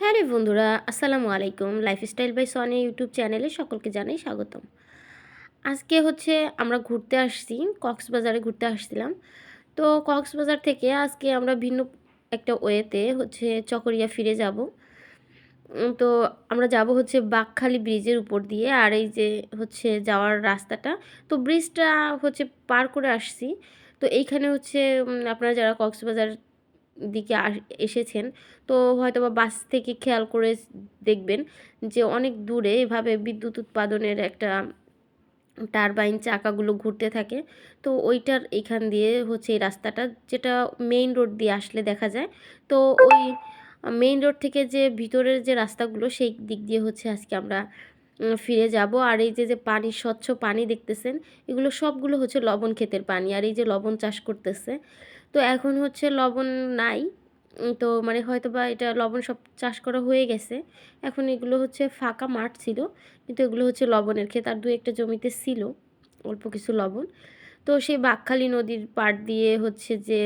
হ্যাঁ রে বন্ধুরা, আসসালামু আলাইকুম। লাইফস্টাইল বাই সনি ইউটিউব চ্যানেলে সকলকে জানাই স্বাগতম। আজকে হচ্ছে আমরা ঘুরতে আসছি, কক্সবাজারে ঘুরতে আসছিলাম। তো কক্সবাজার থেকে আজকে আমরা ভিন্ন একটা ওয়েতে হচ্ছে চকরিয়া ফিরে যাব। তো আমরা যাব হচ্ছে বাঘখালি ব্রিজের উপর দিয়ে আর এই যে হচ্ছে যাওয়ার রাস্তাটা। তো ব্রিজটা হচ্ছে পার করে আসছি। তো এইখানে হচ্ছে আপনারা যারা কক্সবাজার দিকে এসেছেন। তো হয়তো বা বাস থেকে খেয়াল করে দেখবেন যে অনেক দূরে এভাবে বিদ্যুৎ উৎপাদনের একটা টারবাইন চাকাগুলো ঘুরতে থাকে। তো ওইটার এখান দিয়ে হচ্ছে এই রাস্তাটা যেটা মেইন রোড দিয়ে আসলে দেখা যায়। তো ওই, মেইন রোড থেকে যে ভিতরের যে রাস্তাগুলো সেই দিক দিয়ে হচ্ছে আজকে আমরা ফিরে যাব। আর এই যে যে পানি, স্বচ্ছ পানি দেখতেছেন, এগুলো সবগুলো হচ্ছে লবণ ক্ষেতের পানি। আর এই যে লবণ চাষ করতেছে, তো এখন হচ্ছে লবণ নাই। তো মানে হয়তো বা এটা লবণ সব চাষ করা হয়ে গেছে। এখন এগুলো হচ্ছে ফাঁকা মাঠ ছিল, কিন্তু এগুলো হচ্ছে লবণের ক্ষেত। আর দু একটা জমিতে ছিল, অল্প কিছু লবণ। তো সেই বাকখালি নদীর পাড় দিয়ে হচ্ছে যে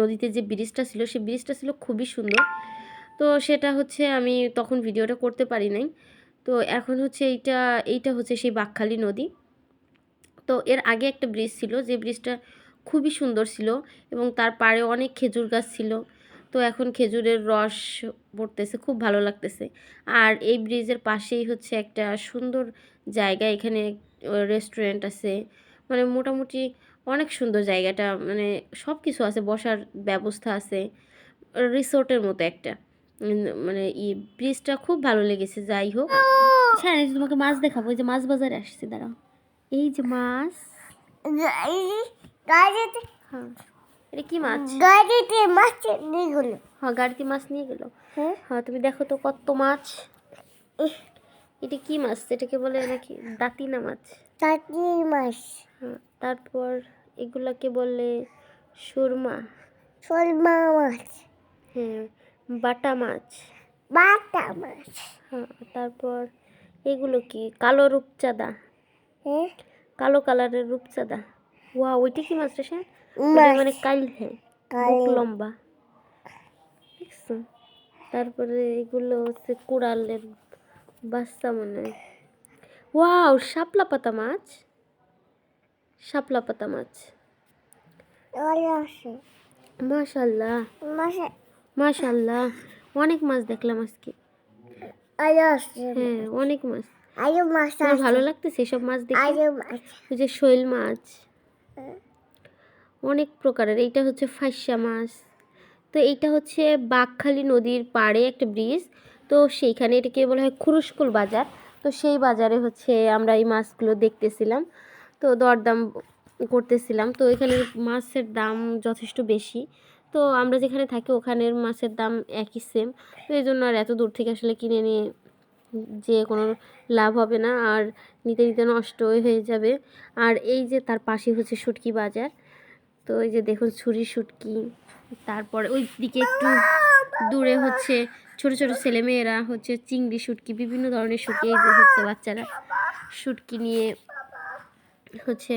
নদীতে যে ব্রিজটা ছিল, সেই ব্রিজটা ছিল খুবই সুন্দর। তো সেটা হচ্ছে আমি তখন ভিডিওটা করতে পারি নাই। তো এখন হচ্ছে এইটা এইটা হচ্ছে সেই বাকখালি নদী। তো এর আগে একটা ব্রিজ ছিল, যে ব্রিজটা খুবই সুন্দর ছিল এবং তার পাড়ে অনেক খেজুর গাছ ছিল। তো এখন খেজুরের রস পড়তেছে, খুব ভালো লাগতেছে। আর এই ব্রিজের পাশেই হচ্ছে একটা সুন্দর জায়গা, এখানে রেস্টুরেন্ট আছে। মানে মোটামুটি অনেক সুন্দর জায়গাটা মানে সব কিছু আছে, বসার ব্যবস্থা আছে রিসোর্টের মতো একটা। মানে ই ব্রিজটা খুব ভালো লেগেছে যাই হোক। হ্যাঁ যে তোমাকে মাছ দেখাবো ওই যে মাছ বাজারে আসছে দাঁড়াও। এই যে মাছ। হ্যাঁ। এটা কি মাছ? গাড়িতে মাছ নিয়ে গেল। হ্যাঁ গাড়িতে মাছ নিয়ে গেল। হ্যাঁ। হ্যাঁ তুমি দেখো তো কত মাছ। এটা কি মাছ? এটাকে বলে নাকি দাঁতিনা মাছ? চাটনি মাছ। হ্যাঁ তারপর এগুলাকে বলে সুরমা। সলমা মাছ। হ্যাঁ বাটা মাছ। বাটা মাছ। হ্যাঁ তারপর এগুলো কি? কালো রূপচাঁদা। হ্যাঁ কালো কালারের রূপচাঁদা। ওয়া ওইটা কি মাছ রে মানে কাইল হ্যাঁ। লম্বা। দেখছ? তারপরে এগুলো হচ্ছে কুড়ালের বাচ্চা মনে হয়। ওয়াও শাপলা পাতা মাছ। শাপলা পাতা মাছ। মাশাল্লাহ। মাশাল্লাহ অনেক মাছ দেখলাম আজকে। হ্যাঁ অনেক মাছ। আছে। ভালো লাগতেছে এসব মাছ দেখে? ওই যে শৈল মাছ। অনেক প্রকারের। এইটা হচ্ছে ফাইসা মাছ। তো এইটা হচ্ছে বাঘখালী নদীর পাড়ে একটা ব্রিজ তো সেইখানে এটাকে বলা হয় খুরুশকুল বাজার। তো সেই বাজারে হচ্ছে আমরা এই মাছগুলো দেখতেছিলাম। তো দরদাম করতেছিলাম। তো এখানে মাছের দাম যথেষ্ট বেশি। তো আমরা যেখানে থাকি ওখানের মাছের দাম একই সেম তো এই জন্য আর এত দূর থেকে আসলে কিনে নিয়ে যে কোনো লাভ হবে না, আর নিতে নিতে নষ্ট হয়ে যাবে। আর এই যে তার পাশে হচ্ছে শুটকি বাজার, তো এই যে দেখুন ছুরি শুটকি। তারপরে ওই দিকে একটু দূরে হচ্ছে ছোট ছোট ছেলেমেয়েরা হচ্ছে চিংড়ি শুটকি, বিভিন্ন ধরনের শুটকি এই যে হচ্ছে বাচ্চারা। শুটকি নিয়ে হচ্ছে